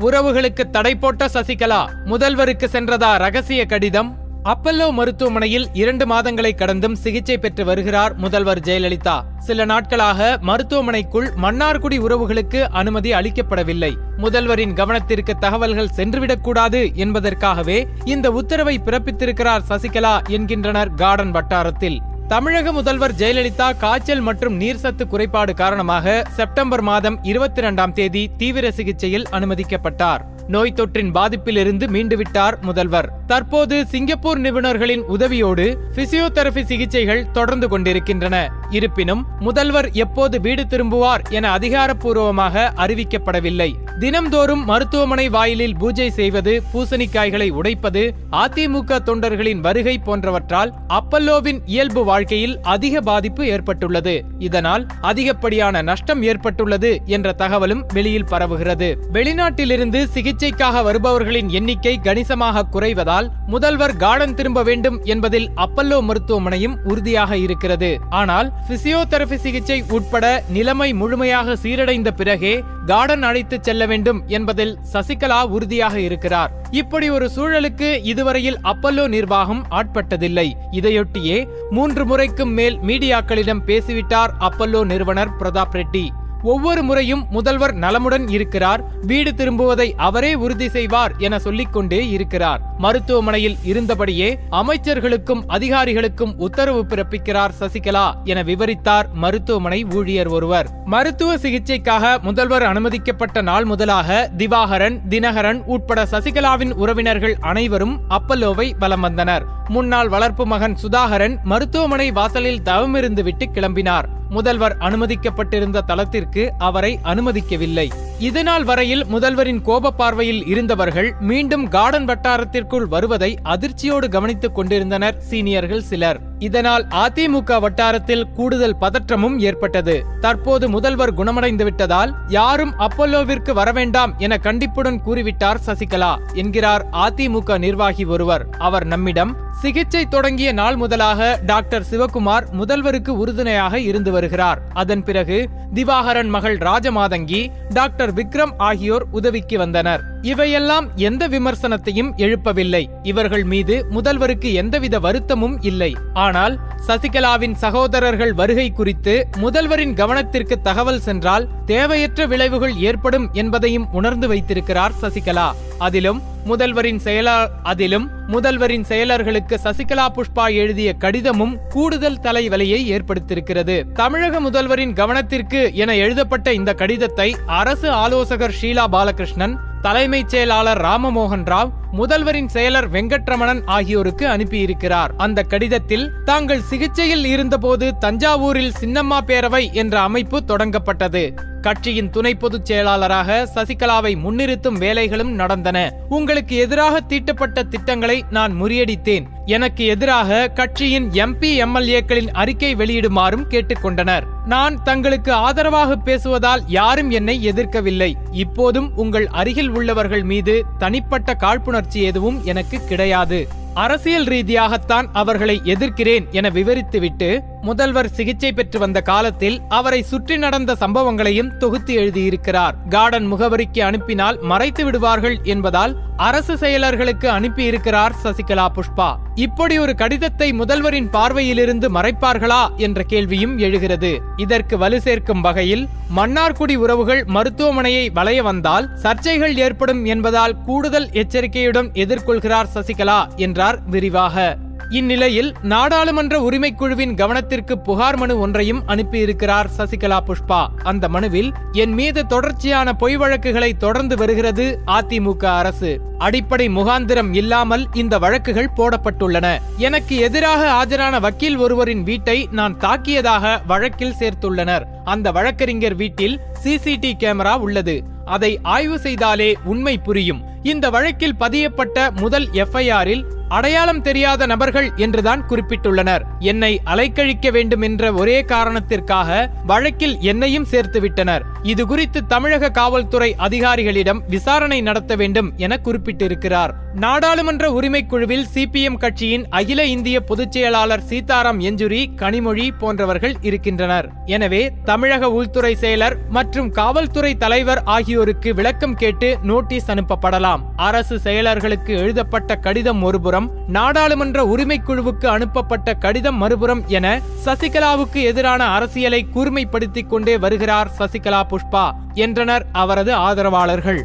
உறவுகளுக்கு தடை போட்ட சசிகலா முதல்வருக்கு சென்றதா ரகசிய கடிதம்? அப்பல்லோ மருத்துவமனையில் இரண்டு மாதங்களை கடந்தும் சிகிச்சை பெற்று வருகிறார் முதல்வர் ஜெயலலிதா. சில நாட்களாக மருத்துவமனைக்குள் மன்னார்குடி உறவுகளுக்கு அனுமதி அளிக்கப்படவில்லை. முதல்வரின் கவனத்திற்கு தகவல்கள் சென்றுவிடக்கூடாது என்பதற்காகவே இந்த உத்தரவை பிறப்பித்திருக்கிறார் சசிகலா என்கின்றனர் கார்டன் வட்டாரத்தில். தமிழக முதல்வர் ஜெயலலிதா காய்ச்சல் மற்றும் நீர்சத்து குறைபாடு காரணமாக செப்டம்பர் மாதம் இருபத்தி இரண்டாம் தேதி தீவிர சிகிச்சையில் அனுமதிக்கப்பட்டார். நோய் தொற்றின் பாதிப்பிலிருந்து மீண்டுவிட்டார் முதல்வர். தற்போது சிங்கப்பூர் நிபுணர்களின் உதவியோடு பிசியோதெரபி சிகிச்சைகள் தொடர்ந்து கொண்டிருக்கின்றன. இருப்பினும் முதல்வர் எப்போது வீடு திரும்புவார் என அதிகாரப்பூர்வமாக அறிவிக்கப்படவில்லை. தினம்தோறும் மருத்துவமனை வாயிலில் பூஜை செய்வது பூசணிக்காய்களை உடைப்பது அதிமுக தொண்டர்களின் வருகை போன்றவற்றால் அப்பல்லோவின் இயல்பு வாழ்க்கையில் அதிக பாதிப்பு ஏற்பட்டுள்ளது. இதனால் அதிகப்படியான நஷ்டம் ஏற்பட்டுள்ளது என்ற தகவலும் வெளியில் பரவுகிறது. வெளிநாட்டிலிருந்து சிகிச்சைக்காக வருபவர்களின் எண்ணிக்கை கணிசமாக குறைவதால் முதல்வர் கார்டன் திரும்ப வேண்டும் என்பதில் அப்பல்லோ மருத்துவமனையும் உறுதியாக இருக்கிறது. ஆனால் பிசியோதெரபி சிகிச்சை உட்பட நிலைமை முழுமையாக சீரடைந்த பிறகே கார்டன் அழைத்து செல்ல வேண்டும் என்பதில் சசிகலா உறுதியாக இருக்கிறார். இப்படி ஒரு சூழலுக்கு இதுவரையில் அப்பல்லோ நிர்வாகம் ஆட்பட்டதில்லை. இதையொட்டியே மூன்று முறைக்கும் மேல் மீடியாக்களிடம் பேசிவிட்டார் அப்பல்லோ நிறுவனர் பிரதாப் ரெட்டி. ஒவ்வொரு முறையும் முதல்வர் நலமுடன் இருக்கிறார் வீடு திரும்புவதை அவரே உறுதி செய்வார் என சொல்லிக்கொண்டே இருக்கிறார். மருத்துவமனையில் இருந்தபடியே அமைச்சர்களுக்கும் அதிகாரிகளுக்கும் உத்தரவு பிறப்பிக்கிறார் சசிகலா என விவரித்தார் மருத்துவமனை ஊழியர் ஒருவர். மருத்துவ சிகிச்சைக்காக முதல்வர் அனுமதிக்கப்பட்ட நாள் முதலாக திவாகரன் தினகரன் உட்பட சசிகலாவின் உறவினர்கள் அனைவரும் அப்பல்லோவை வலம் வந்தனர். முன்னாள் வளர்ப்பு மகன் சுதாகரன் மருத்துவமனை வாசலில் தவமிருந்து விட்டு கிளம்பினார். முதல்வர் அனுமதிக்கப்பட்டிருந்த தளத்திற்கு அவரை அனுமதிக்கவில்லை. இதுநாள் வரையில் முதல்வரின் கோப பார்வையில் இருந்தவர்கள் மீண்டும் கார்டன் வட்டாரத்திற்குள் வருவதை அதிர்ச்சியோடு கவனித்துக் கொண்டிருந்தனர் சீனியர்கள் சிலர். இதனால் அதிமுக வட்டாரத்தில் கூடுதல் பதற்றமும் ஏற்பட்டது. தற்போது முதல்வர் குணமடைந்து விட்டதால் யாரும் அப்பல்லோவிற்கு வரவேண்டாம் என கண்டிப்புடன் கூறிவிட்டார் சசிகலா என்கிறார் அதிமுக நிர்வாகி ஒருவர். அவர் நம்மிடம் சிகிச்சை தொடங்கிய நாள் முதலாக டாக்டர் சிவகுமார் முதல்வருக்கு உறுதுணையாக இருந்து வருகிறார். அதன் பிறகு திவாகரன் மகள் ராஜமாதங்கி டாக்டர் விக்ரம் ஆகியோர் உதவிக்கு வந்தனர். இவையெல்லாம் எந்த விமர்சனத்தையும் எழுப்பவில்லை. இவர்கள் மீது முதல்வருக்கு எந்தவித வருத்தமும் இல்லை. ஆனால் சசிகலாவின் சகோதரர்கள் வருகை குறித்து முதல்வரின் கவனத்திற்கு தகவல் சென்றால் தேவையற்ற விளைவுகள் ஏற்படும் என்பதையும் உணர்ந்து வைத்திருக்கிறார் சசிகலா. அதிலும் முதல்வரின் செயலா அதிலும் முதல்வரின் செயலர்களுக்கு சசிகலா புஷ்பா எழுதிய கடிதமும் கூடுதல் தலைவலியை ஏற்படுத்தியிருக்கிறது. தமிழக முதல்வரின் கவனத்திற்கு என எழுதப்பட்ட இந்த கடிதத்தை அரசு ஆலோசகர் ஷீலா பாலகிருஷ்ணன் தலைமைச் செயலாளர் ராமமோகன் ராவ் முதல்வரின் செயலர் வெங்கட்ரமணன் ஆகியோருக்கு அனுப்பியிருக்கிறார். அந்த கடிதத்தில் தாங்கள் சிகிச்சையில் இருந்தபோது தஞ்சாவூரில் சின்னம்மா பேரவை என்ற அமைப்பு தொடங்கப்பட்டது. கட்சியின் துணை பொதுச் செயலாளராக சசிகலாவை முன்னிறுத்தும் வேலைகளும் நடந்தன. உங்களுக்கு எதிராக தீட்டப்பட்ட திட்டங்களை நான் முறியடித்தேன். எனக்கு எதிராக கட்சியின் எம்பி எம்எல்ஏக்களின் அறிக்கை வெளியிடுமாறும் கேட்டுக்கொண்டனர். நான் தங்களுக்கு ஆதரவாக பேசுவதால் யாரும் என்னை எதிர்க்கவில்லை. இப்போதும் உங்கள் அருகில் உள்ளவர்கள் மீது தனிப்பட்ட காழ்ப்புணர்ச்சி எதுவும் எனக்கு கிடையாது. அரசியல் ரீதியாகத்தான் அவர்களை எதிர்க்கிறேன் என விவரித்துவிட்டு முதல்வர் சிகிச்சை பெற்று வந்த காலத்தில் அவரை சுற்றி நடந்த சம்பவங்களையும் தொகுத்து எழுதியிருக்கிறார். கார்டன் முகவரிக்கு அனுப்பினால் மறைத்து விடுவார்கள் என்பதால் அரசு செயலர்களுக்கு அனுப்பியிருக்கிறார் சசிகலா புஷ்பா. இப்படி ஒரு கடிதத்தை முதல்வரின் பார்வையிலிருந்து மறைப்பார்களா என்ற கேள்வியும் எழுகிறது. இதற்கு வலு சேர்க்கும் வகையில் மன்னார்குடி உறவுகள் மருத்துவமனையை வளைய வந்தால் சர்ச்சைகள் ஏற்படும் என்பதால் கூடுதல் எச்சரிக்கையுடன் எதிர்கொள்கிறார் சசிகலா என்றார் விரிவாக. இந்நிலையில் நாடாளுமன்ற உரிமைக்குழுவின் கவனத்திற்கு புகார் மனு ஒன்றையும் அனுப்பியிருக்கிறார் சசிகலா புஷ்பா. அந்த மனுவில் என் மீது தொடர்ச்சியான பொய் வழக்குகளை தொடர்ந்து வருகிறது அதிமுக அரசு. அடிப்படை முகாந்திரம் இல்லாமல் இந்த வழக்குகள் போடப்பட்டுள்ளன. எனக்கு எதிராக ஆஜரான வக்கீல் ஒருவரின் வீட்டை நான் தாக்கியதாக வழக்கில் சேர்த்துள்ளனர். அந்த வழக்கறிஞர் வீட்டில் சிசிடி கேமரா உள்ளது. அதை ஆய்வு செய்தாலே உண்மை புரியும். இந்த வழக்கில் பதியப்பட்ட முதல் எஃப்ஐஆரில் அடையாளம் தெரியாத நபர்கள் என்றுதான் குறிப்பிட்டுள்ளனர். என்னை அலைக்கழிக்க வேண்டும் என்ற ஒரே காரணத்திற்காக வழக்கில் என்னையும் சேர்த்துவிட்டனர். இது குறித்து தமிழக காவல்துறை அதிகாரிகளிடம் விசாரணை நடத்த வேண்டும் என குறிப்பிட்டிருக்கிறார். நாடாளுமன்ற உரிமைக்குழுவில் சிபிஎம் கட்சியின் அகில இந்திய பொதுச் செயலாளர் சீதாராம் எஞ்சுரி கனிமொழி போன்றவர்கள் இருக்கின்றனர். எனவே தமிழக உள்துறை செயலர் மற்றும் காவல்துறை தலைவர் ஆகியோருக்கு விளக்கம் கேட்டு நோட்டீஸ் அனுப்பப்படலாம். அரசு செயலர்களுக்கு எழுதப்பட்ட கடிதம் ஒருபுறம் ஒருபுறம் நாடாளுமன்ற உரிமைக்குழுவுக்கு அனுப்பப்பட்ட கடிதம் மறுபுறம் என சசிகலாவுக்கு எதிரான அரசியலை கூர்மைப்படுத்திக் கொண்டே வருகிறார் சசிகலா புஷ்பா என்றனர் அவரது ஆதரவாளர்கள்.